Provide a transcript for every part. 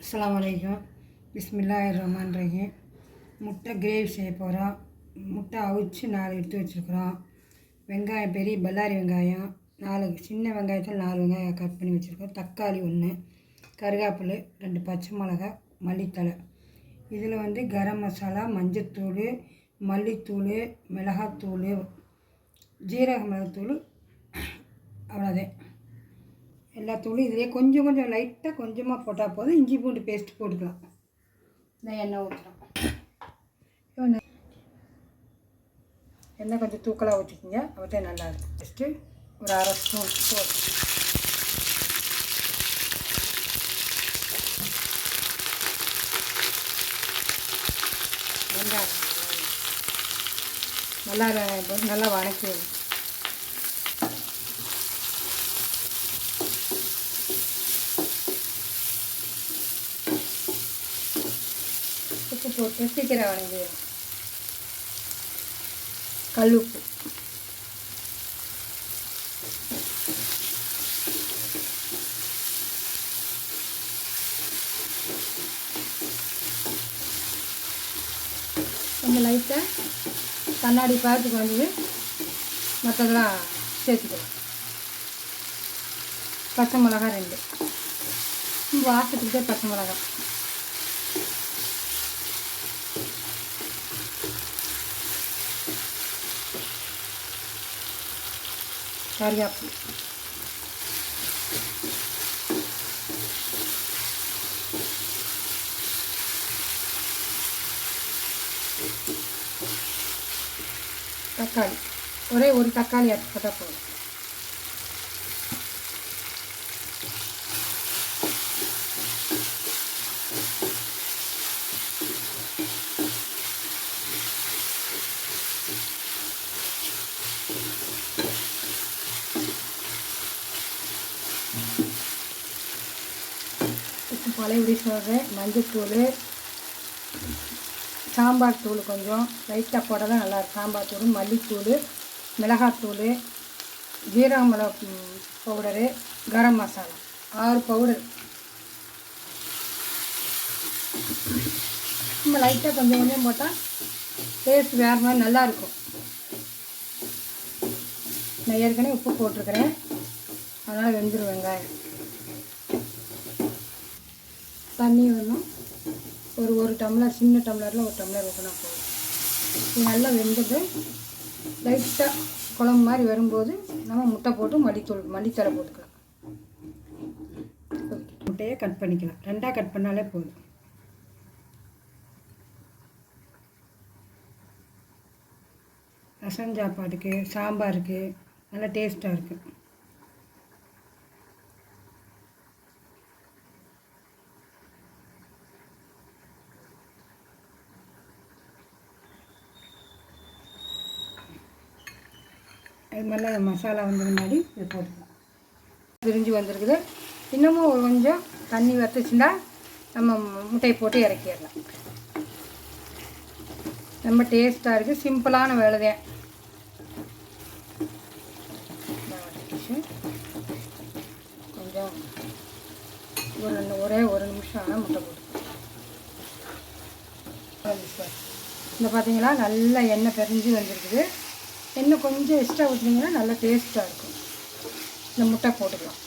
அஸ்லாம் அலைக்கும் பிஸ்மில்லா ரஹ்மான் ரஹீம் முட்டை கிரேவி செய்ய போகிறோம் முட்டை அவிச்சு நாலு எடுத்து வச்சுருக்குறோம். வெங்காயம் பெரிய பல்லாரி வெங்காயம் நாலு சின்ன வெங்காயத்தில் நாலு வெங்காயம் கட் பண்ணி வச்சுருக்கோம். தக்காளி ஒன்று கருகாப்பில் ரெண்டு பச்சை மிளகா மல்லித்தலை இதில் வந்து கரம் மசாலா மஞ்சத்தூள் மல்லித்தூள் மிளகாத்தூள் ஜீரக மிளகாத்தூள் அவ்வளோதான் எல்லா தூளும் இதிலே கொஞ்சம் கொஞ்சம் லைட்டாக கொஞ்சமாக போட்டால் போதும். இஞ்சி பூண்டு பேஸ்ட் போட்டுக்கலாம். இந்த எண்ணெய் ஊற்றுறோம் எண்ணெய் எண்ணெய் கொஞ்சம் தூக்கலாக ஊற்றிக்கிங்க அவத்தே நல்லா இருக்கும். ஃபஸ்ட்டு ஒரு அரை ஸ்பூன் போதும் வெங்காயம். நல்லா நல்லா நல்லா வணக்கி உப்பு போட்டு சீக்கிரம் வணங்கி கல் உப்பு. கொஞ்சம் லைட்டாக கண்ணாடி பார்த்து வந்து மற்றதெல்லாம் சேர்த்துக்கலாம். பச்சை மிளகா ரெண்டு. வாசத்துக்கு பச்சை மிளகா கறியாப்பு தக்காளி. ஒரே ஒரு தக்காளி அரைச்சி போட்டால் போதும். மலை பழையபடி சொல்கிறேன் மஞ்சத்தூள் சாம்பார் தூள் கொஞ்சம். லைட்டாக போட்டால் தான் நல்லா சாம்பார் தூள் மல்லித்தூள் மிளகாத்தூள் ஜீரக மிளகு பவுடரு கரம் மசாலா. ஆறு பவுடர் நம்ம லைட்டாக கொஞ்சம் கொஞ்சம் போட்டால் டேஸ்ட் வேறு மாதிரி நல்லாயிருக்கும் நான் ஏற்கனவே உப்பு போட்டிருக்கிறேன். அதனால் வெந்துடும் வெங்காயம். தண்ணி வேணும் ஒரு ஒரு டம்ளர் சின்ன டம்ளரில் ஒரு டம்ளர் ஊற்றினா போதும். இது நல்லா வெந்தது லைட்டாக குழம்பு மாதிரி வரும்போது நம்ம முட்டை போட்டு மல்லித்தூள் மடித்தலை போட்டுக்கலாம். முட்டையை கட் பண்ணிக்கலாம். ரெண்டாக கட் பண்ணாலே போதும். ரசம் சாப்பாடுக்கு சாம்பாருக்கு நல்லா டேஸ்ட்டாக இருக்குது அது மாதிரிலாம் மசாலா வந்த முன்னாடி இது போட்டுக்கலாம். பிரிஞ்சு வந்திருக்குது. இன்னமும் ஒரு கொஞ்சம் தண்ணி வத்துச்சுன்னா நம்ம முட்டையை போட்டு இறக்கிடலாம். ரொம்ப டேஸ்ட்டாக இருக்குது சிம்பிளான வேலை தான் கொஞ்சம் ஒரு ரெண்டு ஒரே ஒரு நிமிஷம் ஆனால் முட்டை போட்டு. இந்த பார்த்தீங்களா நல்லா எண்ணெய் பிரிஞ்சு வந்திருக்குது. எண்ணெய் கொஞ்சம் எக்ஸ்ட்ரா ஊற்றினீங்கன்னா நல்லா டேஸ்ட்டாக இருக்கும். இந்த முட்டை போட்டுக்கலாம்.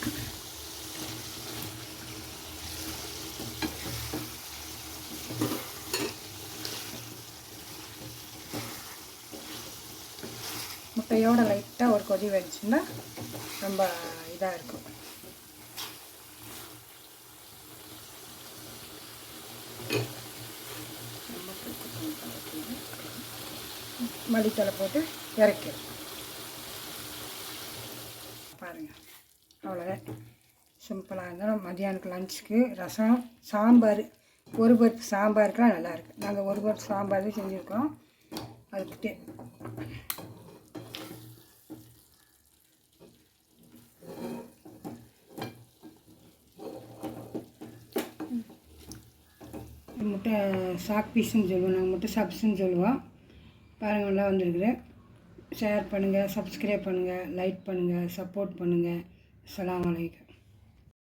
முட்டையோட லைட்டாக ஒரு கொதி வச்சுன்னா ரொம்ப இதாக இருக்கும். மல்லித்தலை போட்டு இறக்கிடும் பாருங்கள் அவ்வளோதான் சிம்பிளாக இருந்தாலும் மதியானத்துக்கு லஞ்சுக்கு ரசம் சாம்பார். ஒரு பருப்பு சாம்பாருக்குலாம் நல்லாயிருக்கு நாங்கள் ஒரு பருப்பு சாம்பார் தான் செஞ்சுருக்கோம். அதுக்கிட்டே. முட்டை சாக் பீஸுன்னு சொல்லுவோம். நாங்கள் முட்டை சாப்ஸ்ன்னு சொல்லுவோம். பாருங்கள் நல்லா வந்திருக்குது. ஷேர் பண்ணுங்கள் சப்ஸ்கிரைப் பண்ணுங்கள் லைக் பண்ணுங்கள் சப்போர்ட் பண்ணுங்கள் அலாம் வலைக்கம்